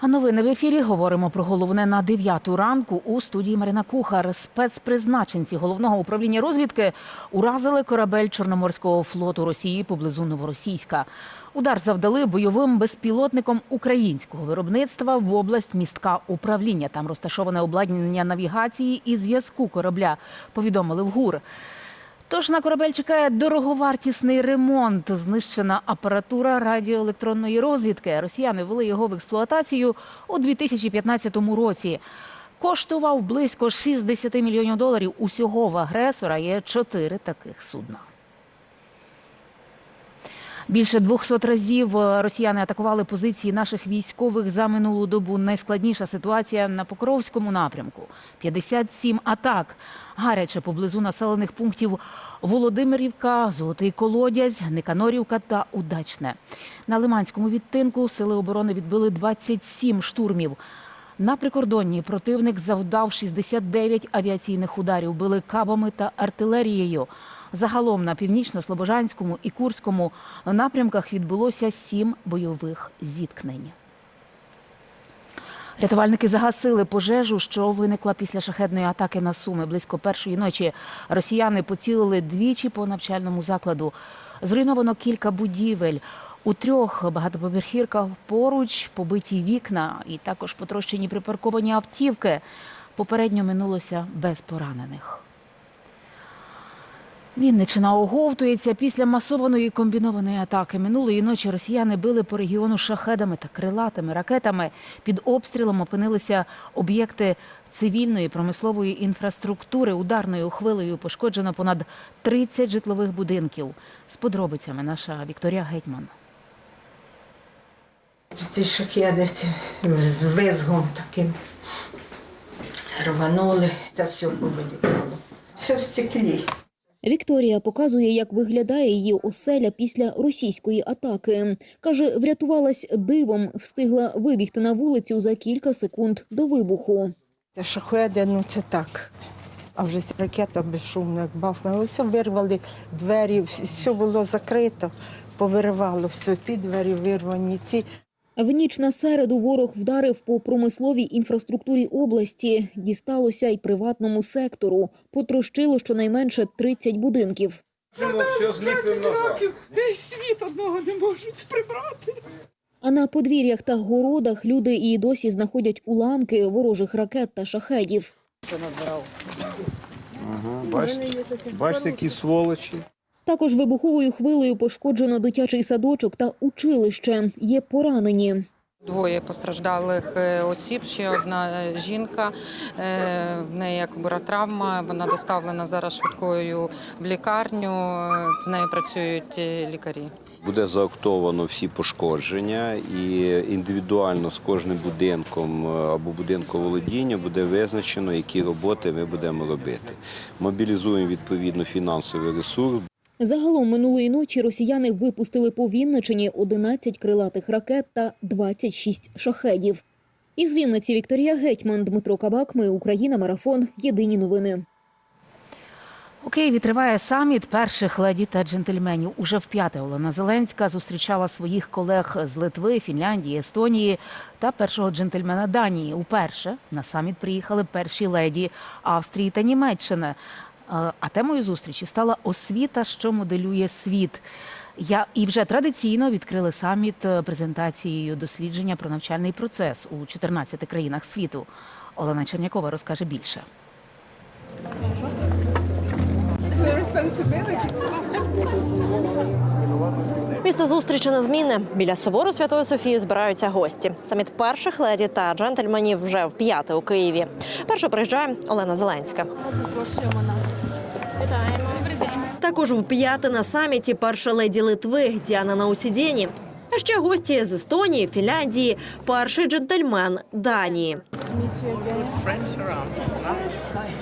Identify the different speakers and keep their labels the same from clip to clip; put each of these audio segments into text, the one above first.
Speaker 1: А новини в ефірі говоримо про головне на 9 ранку у студії Марина Кухар. Спецпризначенці головного управління розвідки уразили корабель Чорноморського флоту Росії поблизу Новоросійська. Удар завдали бойовим безпілотником українського виробництва в область містка управління. Там розташоване обладнання навігації і зв'язку корабля. Повідомили в ГУР. Тож на корабель чекає дороговартісний ремонт. Знищена апаратура радіоелектронної розвідки. Росіяни ввели його в експлуатацію у 2015 році. Коштував близько 60 мільйонів доларів. Усього в агресора є чотири таких судна. Більше 200 разів е, росіяни атакували позиції наших військових за минулу добу. Найскладніша ситуація на Покровському напрямку. 57 атак. Гаряче поблизу населених пунктів Володимирівка, Золотий Колодязь, Никанорівка та Удачне. На Лиманському відтинку сили оборони відбили 27 штурмів. На прикордонні противник завдав 69 авіаційних ударів, били кабами та артилерією. Загалом на північно-слобожанському і Курському напрямках відбулося сім бойових зіткнень. Рятувальники загасили пожежу, що виникла після шахедної атаки на Суми. Близько першої ночі росіяни поцілили двічі по навчальному закладу. Зруйновано кілька будівель. У трьох багатоповерхівках поруч побиті вікна і також потрощені припарковані автівки. Попередньо минулося без поранених. Вінничина оговтується після масованої комбінованої атаки. Минулої ночі росіяни били по регіону шахедами та крилатими ракетами. Під обстрілом опинилися об'єкти цивільної промислової інфраструктури. Ударною хвилею пошкоджено понад 30 житлових будинків. З подробицями наша Вікторія Гетьман.
Speaker 2: Ці шахеди з визгом таким рванули. Це все повилітало. Все в стеклі.
Speaker 3: Вікторія показує, як виглядає її оселя після російської атаки. Каже, врятувалась дивом, встигла вибігти на вулицю за кілька секунд до вибуху.
Speaker 2: Шахеди, ну це так. А вже ракета безшумна, як бахнула. Все вирвали двері, все було закрито, повиривало все. Ті двері вирвані, ці.
Speaker 3: В ніч на середу ворог вдарив по промисловій інфраструктурі області. Дісталося й приватному сектору. Потрощило щонайменше 30 будинків.
Speaker 4: Все.
Speaker 5: Весь світ одного не можуть прибрати.
Speaker 3: А на подвір'ях та городах люди і досі знаходять уламки ворожих ракет та шахедів.
Speaker 4: Ага, бачите, бачите, які сволочі.
Speaker 3: Також вибуховою хвилею пошкоджено дитячий садочок та училище. Є поранені.
Speaker 6: Двоє постраждалих е, осіб. Ще одна е, жінка. е, В неї як травма. Вона доставлена зараз швидкою в лікарню. З нею працюють лікарі.
Speaker 7: Буде заактовано всі пошкодження, і індивідуально з кожним будинком або будинком володіння буде визначено, які роботи ми будемо робити. Мобілізуємо відповідно фінансовий ресурс.
Speaker 3: Загалом минулої ночі росіяни випустили по Вінничині 11 крилатих ракет та 26 шахедів. Із Вінниці Вікторія Гетьман, Дмитро Кабак. Ми Україна. Марафон. Єдині новини.
Speaker 1: У Києві триває саміт перших леді та джентльменів. Уже вп'яте Олена Зеленська зустрічала своїх колег з Литви, Фінляндії, Естонії та першого джентльмена Данії. Уперше на саміт приїхали перші леді Австрії та Німеччини. А темою зустрічі стала освіта, що моделює світ. Я і вже традиційно відкрили саміт е, презентацією дослідження про навчальний процес у 14 країнах світу. Олена Чернякова розкаже більше.
Speaker 8: Місце зустрічі на зміни біля собору Святої Софії збираються гості. Саміт перших леді та джентльменів вже в п'яте у Києві. Перша приїжджає Олена Зеленська. Також в п'яте на саміті перша леді Литви Діана Наусідєні. А ще гості з Естонії, Фінляндії, перший джентльмен Данії.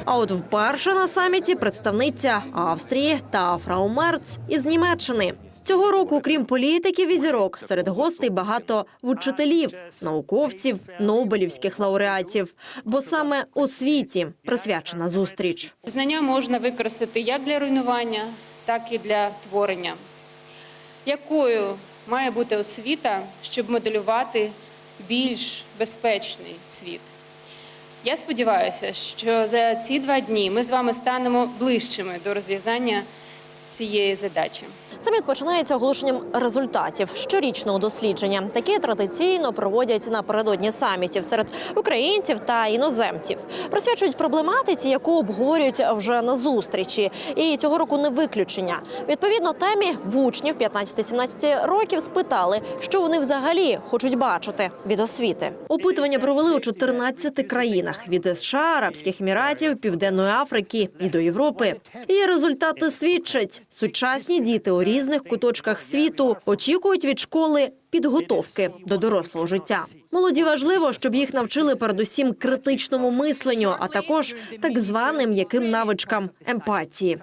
Speaker 8: А от вперше на саміті представниця Австрії та Фрау Мерц із Німеччини. Цього року, крім політиків і зірок, серед гостей багато вчителів, науковців, нобелівських лауреатів. Бо саме освіті присвячена зустріч.
Speaker 9: Знання можна використати як для руйнування, так і для творення. Якою має бути освіта, щоб моделювати більш безпечний світ. Я сподіваюся, що за ці два дні ми з вами станемо ближчими до розв'язання цієї задачі.
Speaker 8: Саміт починається оголошенням результатів щорічного дослідження. Такі традиційно проводять напередодні самітів серед українців та іноземців. Присвячують проблематиці, яку обговорюють вже на зустрічі. І цього року не виключення. Відповідно, темі в учнів 15-17 років спитали, що вони взагалі хочуть бачити від освіти. Опитування провели у 14 країнах від США, Арабських Еміратів, Південної Африки і до Європи. І результати свідчать: сучасні діти у різних куточках світу очікують від школи підготовки до дорослого життя. Молоді важливо, щоб їх навчили передусім критичному мисленню, а також так званим яким навичкам емпатії.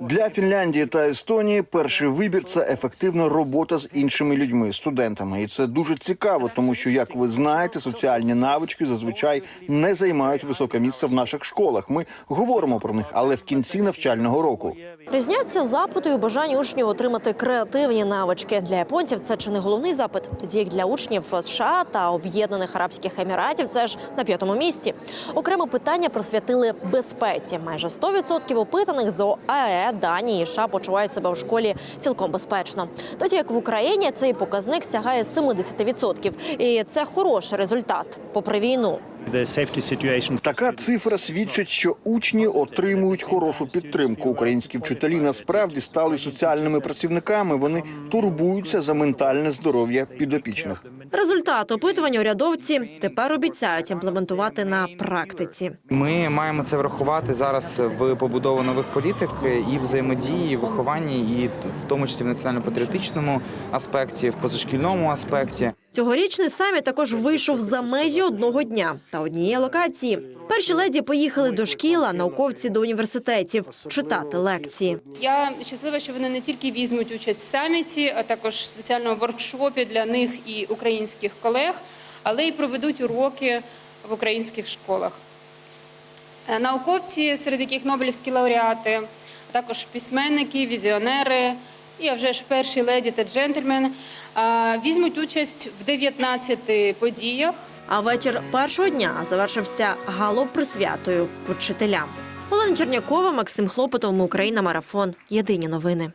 Speaker 10: Для Фінляндії та Естонії перший вибір це ефективна робота з іншими людьми, студентами, і це дуже цікаво, тому що, як ви знаєте, соціальні навички зазвичай не займають високе місце в наших школах. Ми говоримо про них, але в кінці навчального року.
Speaker 8: Різняться запити у бажанні учнів отримати креативні навички. Для японців це чи не головний запит, тоді як для учнів США та Об'єднаних Арабських Еміратів це ж на п'ятому місці. Окремо питання присвятили безпеці. Майже 100% опитаних з ОАЕ, Данії і США почувають себе у школі цілком безпечно. Тоді як в Україні цей показник сягає 70%. І це хороший результат попри війну.
Speaker 10: Така цифра свідчить, що учні отримують хорошу підтримку. Українські вчителі насправді стали соціальними працівниками. Вони турбуються за ментальне здоров'я підопічних.
Speaker 8: Результат опитування урядовці тепер обіцяють імплементувати на практиці.
Speaker 11: Ми маємо це врахувати зараз в побудову нових політик і взаємодії, і вихованні, і в тому числі в національно-патріотичному аспекті, в позашкільному аспекті.
Speaker 8: Цьогорічний саміт також вийшов за межі одного дня та однієї локації. Перші леді поїхали до шкіл, а науковці до університетів читати лекції.
Speaker 9: Я щаслива, що вони не тільки візьмуть участь в саміті, а також спеціальному воркшопі для них і українських колег, але й проведуть уроки в українських школах. Е, Науковці, серед яких Нобелівські лауреати, а також письменники, візіонери і вже ж перші леді та джентльмен е, візьмуть участь в 19 подіях.
Speaker 8: А вечір першого дня завершився гало-присвятою вчителям. Олена Чернякова, Максим Хлопотов, Україна, Марафон. Єдині новини.